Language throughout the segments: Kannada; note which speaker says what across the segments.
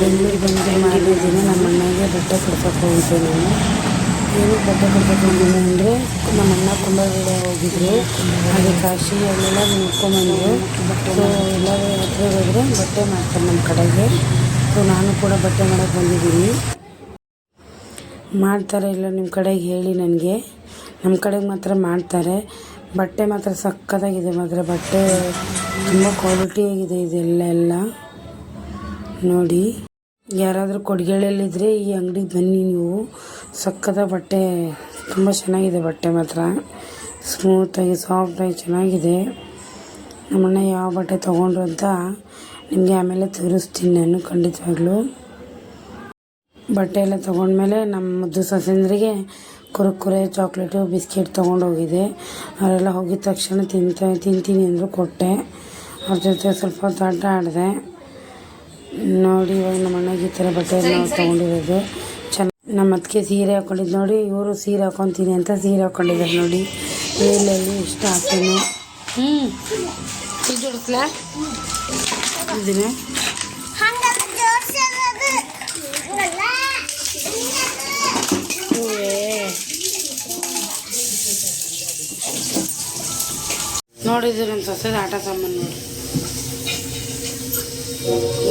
Speaker 1: ಬೆಂಗಳೂರು ಬಂದು ಮಾಡಿದ್ದೀನಿ ದಿನ ನಮ್ಮ ಅಣ್ಣಗೆ ಬಟ್ಟೆ ಕೊಡ್ಸಕ್ಕೆ ಹೋಗಿದ್ದೆ ನಾನು. ಏನು ಬಟ್ಟೆ ಹೋಗಿದ್ದೆ ಅಂದರೆ ನಮ್ಮ ಅಣ್ಣ ಕುಂಭಮೇಳ ಹೋಗಿದ್ರು. ಹಾಗೆ ಕಾಶಿ ಅಲ್ಲೆಲ್ಲ ನೋಡ್ಕೊಂಬಂದರು. ಸೊ ಎಲ್ಲ ಹತ್ರ ಹೋದರೆ ಬಟ್ಟೆ ಮಾಡ್ತಾರೆ ನಮ್ಮ ಕಡೆಗೆ. ಸೊ ನಾನು ಕೂಡ ಬಟ್ಟೆ ಮಾಡೋಕ್ಕೆ ಬಂದಿದ್ದೀನಿ. ಮಾಡ್ತಾರೆ ಇಲ್ಲ ನಿಮ್ಮ ಕಡೆಗೆ ಹೇಳಿ ನನಗೆ. ನಮ್ಮ ಕಡೆಗೆ ಮಾತ್ರ ಮಾಡ್ತಾರೆ. ಬಟ್ಟೆ ಮಾತ್ರ ಸಕ್ಕತ್ತಾಗಿದೆ ಮಾತ್ರ. ಬಟ್ಟೆ ತುಂಬ ಕ್ವಾಲಿಟಿಯಾಗಿದೆ ಇದೆಲ್ಲ ಎಲ್ಲ. ನೋಡಿ. ಯಾರಾದರೂ ಕೊಡ್ಗೆಳಲ್ಲಿದ್ದರೆ ಈ ಅಂಗಡಿಗೆ ಬನ್ನಿ ನೀವು. ಸಕ್ಕದ ಬಟ್ಟೆ ತುಂಬ ಚೆನ್ನಾಗಿದೆ ಬಟ್ಟೆ ಮಾತ್ರ. ಸ್ಮೂತಾಗಿ ಸಾಫ್ಟಾಗಿ ಚೆನ್ನಾಗಿದೆ. ನಮ್ಮಣ್ಣ ಯಾವ ಬಟ್ಟೆ ತೊಗೊಂಡ್ರು ಅಂತ ನಿಮಗೆ ಆಮೇಲೆ ತೋರಿಸ್ತೀನಿ ನಾನು ಖಂಡಿತವಾಗ್ಲೂ. ಬಟ್ಟೆ ಎಲ್ಲ ತೊಗೊಂಡ್ಮೇಲೆ ನಮ್ಮ ಮುದ್ದು ಸೊಸೆಂದ್ರಿಗೆ ಕುರುಕುರೆ, ಚಾಕ್ಲೇಟು, ಬಿಸ್ಕೆಟ್ ತೊಗೊಂಡೋಗಿದ್ದೆ ಅವರೆಲ್ಲ ಹೋಗಿದ ತಕ್ಷಣ ತಿಂತ, ತಿಂತೀನಿ ಅಂದರು ಕೊಟ್ಟೆ. ಅವ್ರ ಜೊತೆ ಸ್ವಲ್ಪ ಹೊತ್ತು ಆಟ ಆಡಿದೆ ನೋಡಿ ಇವಾಗ ನಮ್ಮ ಅಣ್ಣಗೆ ಈ ಥರ ಬಟ್ಟೆ ನಾವು ತೊಗೊಂಡಿರೋದು. ಚೆನ್ನ ನಮ್ಮ ಅದಕ್ಕೆ ಸೀರೆ ಹಾಕೊಂಡಿದ್ದು ನೋಡಿ ಇವರು ಸೀರೆ ಹಾಕೊತೀನಿ ಅಂತ ಸೀರೆ ಹಾಕೊಂಡಿದ್ದಾರೆ ನೋಡಿ. ವೇಲಲ್ಲಿ ಇಷ್ಟ ಹಾಕ್ತೀನಿ ಹ್ಞೂ ಜೋಡಿಸ್ಲಾ? ಇದನ್ನೇ ನೋಡಿದ್ರು ನಮ್ಮ ಸೊಸೆದ ಆಟ ಸಾಮಾನು ನೋಡಿ.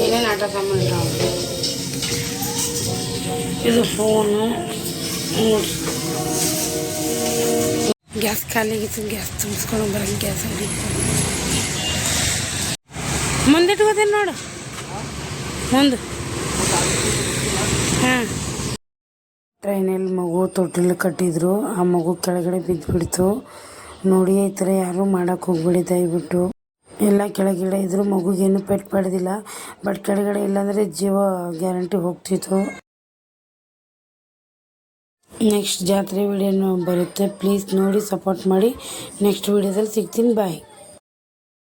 Speaker 1: ಏನೇನು ಆಟ ಸಾಮಾನು ಇದು ಫೋನು ಗ್ಯಾಸ್ ಖಾಲಿಗಿತ್ತು ಗ್ಯಾಸ್ ತುಂಬಿಸ್ಕೊಂಡು ಬರೋಂಗೆ ಗ್ಯಾಸ್ ಅಂಗಡಿ ಮುಂದಿಟ್ಕೋತೀನಿ ನೋಡು. ಮುಂದೆ. ಹಾಂ. ಟ್ರೈನಲ್ಲಿ ಮಗು ತೊಟ್ಟಿಲು ಕಟ್ಟಿದ್ರು. ಆ ಮಗು ಕೆಳಗಡೆ ಬಿದ್ದುಬಿಡ್ತು ನೋಡಿ ಈ ಥರ ಯಾರೂ ಮಾಡೋಕ್ಕೆ ಹೋಗ್ಬಿಡಿ, ದಯವಿಟ್ಟು. ಎಲ್ಲ ಕೆಳಗಿಡ ಇದ್ರು ಮಗುಗೇನು ಪೆಟ್ಟು ಪಡೆದಿಲ್ಲ. ಬಟ್ ಕೆಳಗಡೆ ಇಲ್ಲಾಂದರೆ ಜೀವ ಗ್ಯಾರಂಟಿ ಹೋಗ್ತಿತ್ತು. ನೆಕ್ಸ್ಟ್ ಜಾತ್ರೆ ವಿಡಿಯೋನು ಬರುತ್ತೆ. ಪ್ಲೀಸ್ ನೋಡಿ, ಸಪೋರ್ಟ್ ಮಾಡಿ. ನೆಕ್ಸ್ಟ್ ವಿಡಿಯೋದಲ್ಲಿ ಸಿಗ್ತೀನಿ. ಬಾಯ್.